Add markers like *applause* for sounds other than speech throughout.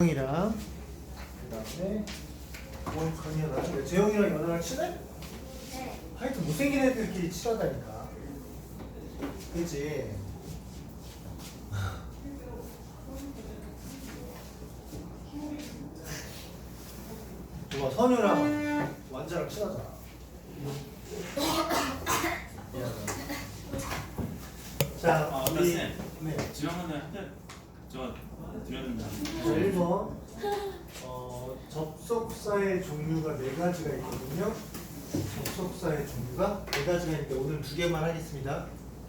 재영이랑 그다음에 원건이랑 재영이랑 연애를 친해? 네. 하여튼 못생긴 애들끼리 친하다니까 그치? 누가 선우랑 완자랑 친하잖아 미안하다. 자 아, 우리 쌤. 네. 지난번에 한대 저 드렸는데 자, 1번 어, 접속사의 종류가 네 가지가 있거든요. 접속사의 종류가 네 가지가 있는데 오늘 두 개만 하겠습니다.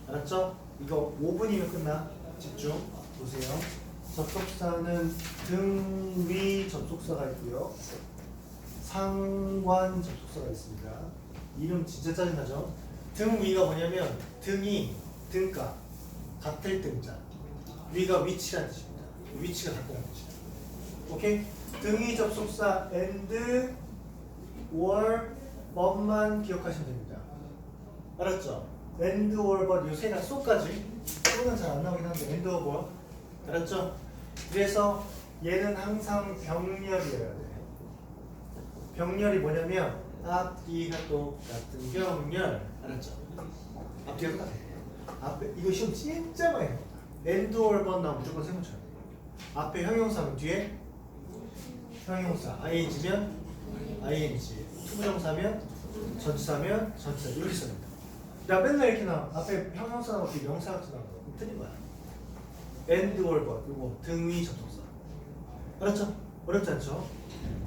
알았죠? 이거 5분이면 끝나. 집중 보세요. 접속사는 등위 접속사가 있고요. 상관 접속사가 있습니다. 이름 진짜 짜증나죠? 등 위가 뭐냐면 등이 등가 같을 등자 위가 위치라는 뜻입니다. 위치가 같다는 뜻이에요. 오케이? 등위 접속사 and or but만 기억하시면 됩니다. 알았죠? and or but 요새가 so까지 so는 잘 안 나오긴 한데 and or but 알았죠? 그래서 얘는 항상 병렬이어야 돼. 병렬이 뭐냐면 앞뒤가 똑같은 병렬 알았죠? 앞뒤가 똑같아. 앞에 이거 시험 진짜 많이 나온다. and or but 나오면 무조건 쳐야 돼. 앞에 형용사면 뒤에? 형용사. ing면? ing. 투부정사면? 전치사면? 전치사. 이렇게 씁니다. 나 맨날 이렇게 나와. 앞에 형용사 나오고 뒤에 명사 같은 나오는 거. 틀린 거야. and or but. 이거 등위 접속사. 알았죠? 어렵지 않죠?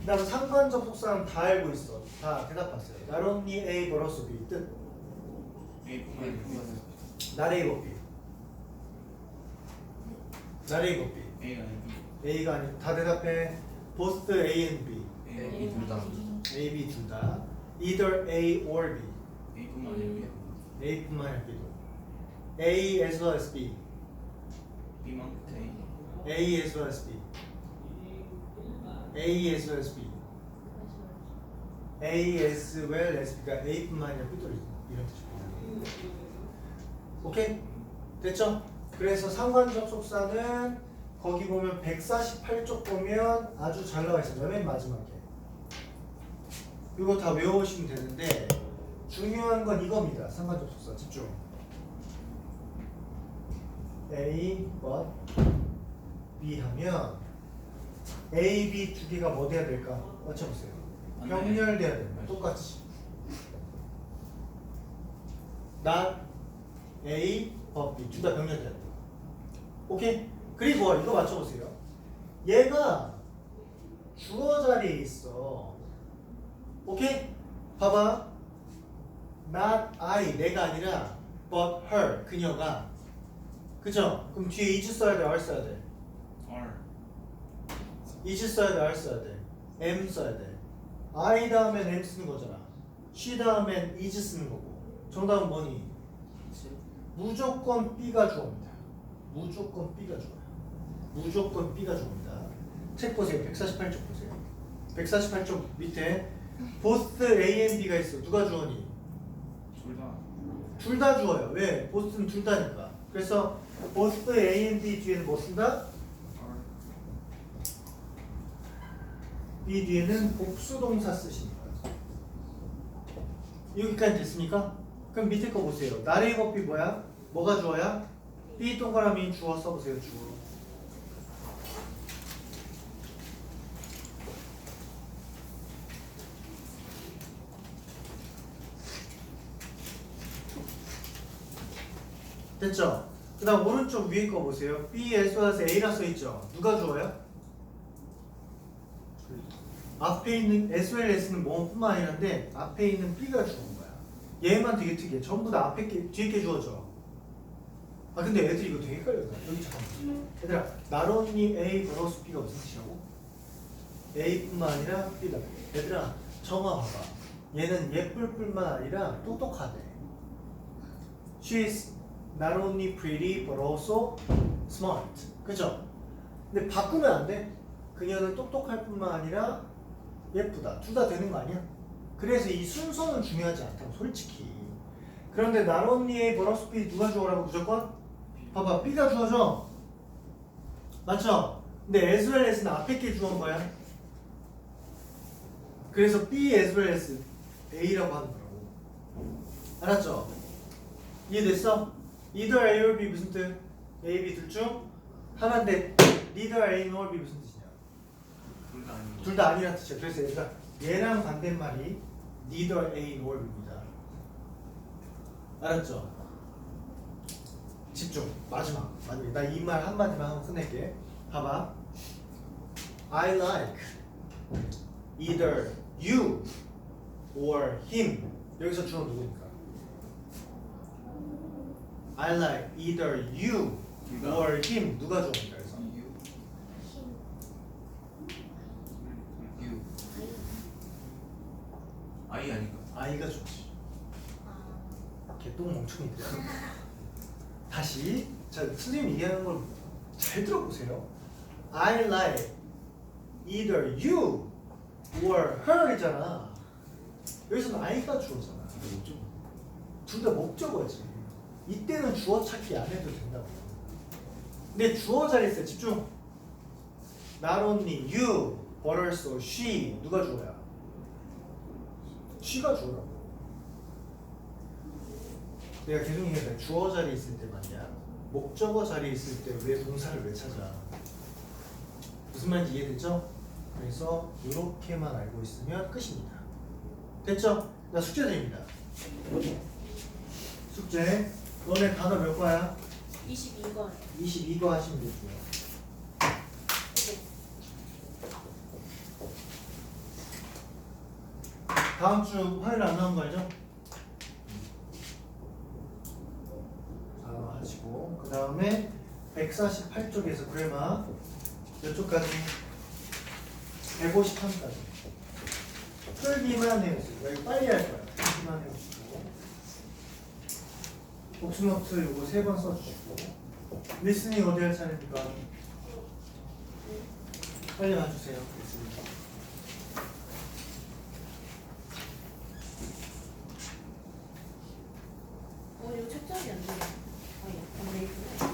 그다음 상관 접속사는 다 알고 있어. 다 대답했어요. Not only A but also B. 뜻? Not A but B. Not A but B A가 아니고 A가 아니고 다 대답해. both A and B A 둘 다 A, B 둘 다 either A or B A뿐만 아니고 A뿐만 아니라 B도 A as well as B B만 끝에 A A as well as B A as well as B A as well as B가 A뿐만 아니라 B도 이런 뜻입니다 오케이? 됐죠? 그래서 상관 접속사는 거기 보면 148쪽 보면 아주 잘 나와 있어요 맨 마지막에 이거 다 외우시면 되는데 중요한 건 이겁니다 상관 접속사 집중 A, but B 하면 A, B 두 개가 뭐 돼야 될까? 맞춰보세요. 안 돼. 병렬돼야 됩니다. 똑같이. not A, but B 둘 다 병렬돼야 돼. 오케이? 그리고 이거 맞춰보세요. 얘가 주어 자리에 있어. 오케이? 봐봐. not I 내가 아니라 but her 그녀가 그죠? 그럼 뒤에 is 써야 돼, are 써야 돼? R is 써야 돼, are 써야 돼? am 써야 돼. I 다음엔 am 쓰는 거잖아. she 다음엔 is 쓰는 거고. 정답은 뭐니? 무조건 B가 주어입니다. 무조건 B가 주어요. 무조건 B가 주어입니다. 책 보세요. 148쪽 보세요. 148쪽 밑에 both A and B가 있어. 누가 주어니? 둘다 둘 다 주어요. 왜? 보스는 둘 다니까. 그래서 both A and B 뒤에는 뭐 쓴다? B 뒤에는 복수동사 쓰십니다. 여기까지 됐습니까? 그럼 밑에 거 보세요. 나레이 버피 뭐야? 뭐가 주어야? B 동그라미 주어 써보세요. 주어. 됐죠? 그 다음 오른쪽 위에 거 보세요. B, S, S, A라 써있죠? 누가 주어야? 앞에 있는 SLS는 뭐뿐만 아니라인데 앞에 있는 B가 주는 거야. 얘만 되게 특이해. 전부 다 앞에 게 뒤에 게 주어져. 아 근데 애들이 이거 되게 헷갈렸다. 여기 잠깐만. 얘들아, 나론니 A 플러스 B가 무슨 뜻이라고? A뿐만 아니라 B다. 얘들아, 정화 봐봐. 얘는 예쁠 뿐만 아니라 똑똑하대. She is not only pretty but also smart. 그죠? 근데 바꾸면 안 돼. 그녀는 똑똑할 뿐만 아니라 예쁘다. 둘 다 되는 거 아니야? 그래서 이 순서는 중요하지 않다고 솔직히. 그런데 not only A 플러스 B 누가 주어라고 무조건? 봐봐 B가 주어져. 맞죠? 근데 as well as는 앞에 게 주어인 거야. 그래서 B as well as A라고 하는 거라고. 알았죠? 이해됐어? Either A or B 무슨 뜻? A, B 둘 중 하나인데 neither A nor B 무슨 뜻이냐? 둘다 아니고. 둘다 아니란 뜻이야. 그래서 얘가 얘랑 반대말이 neither A nor B입니다. 알았죠? 집중. 마지막. 마지막. 나 이 말 한마디만 하고 끝낼게. 봐봐. I like either you or him. 여기서 주어 누구니까? I like either you or him. 누가 주어입니까? 그래서 유. 유. 아이 아닌가? I가 좋지. 개똥 멍청이들. *laughs* 다시 자 선생님 얘기하는 걸 잘 들어보세요. I like either you or her이잖아. 여기서는 I가 주어잖아. 둘 다 목적어지. 이때는 주어 찾기 안 해도 된다고. 근데 주어 자리에 있어 집중. Not only you, but also she. 누가 주어야? she가 주어라고. 내가 계속 얘기해 주어 자리에 있을 때 말이야. 목적어 자리에 있을 때 왜 동사를 왜 찾아? 무슨 말인지 이해됐죠? 그래서 이렇게만 알고 있으면 끝입니다. 됐죠? 나 숙제 드립니다. 숙제. 너네 단어 몇 과야? 22번 22과 하시면 되고요. 다음 주 화요일 안 나온 거 알죠? 단어 하시고 그 다음에 148쪽에서 그래마 몇 쪽까지? 153까지 풀기만 해주세요. 빨리 할 거야. 풀기만 해주시고 복수노트 요거 세 번 써주시고 리스닝 어디 할 차례입니까? 빨리 와주세요. 리스닝. 어 이거 책자리 안 돼. 아 이거 안 되겠구나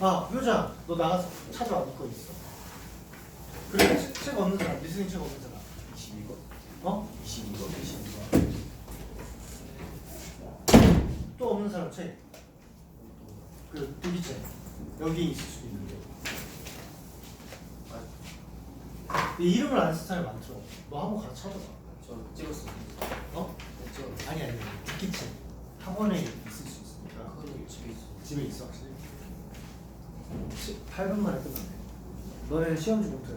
아, 너 나가서 찾아와. 니거 있어. 그리고 책, 책 없는 사람, 리스닝 책 없는 사람. 22거. 어? 22거. 22번. 책. 그 두기책. 여기 있을 수도 있는데. 이 이름을 안쓴 사람이 많죠. 너 한번 가서 찾아봐. 저 찍었어. 어? 찍었어. 아니 아니. 두기책. 학원에 있을 수 있으니까. 그거는 집에 있어. 집에 있어 확실히? 8분 만에 끝났네. 너네 시험 중부터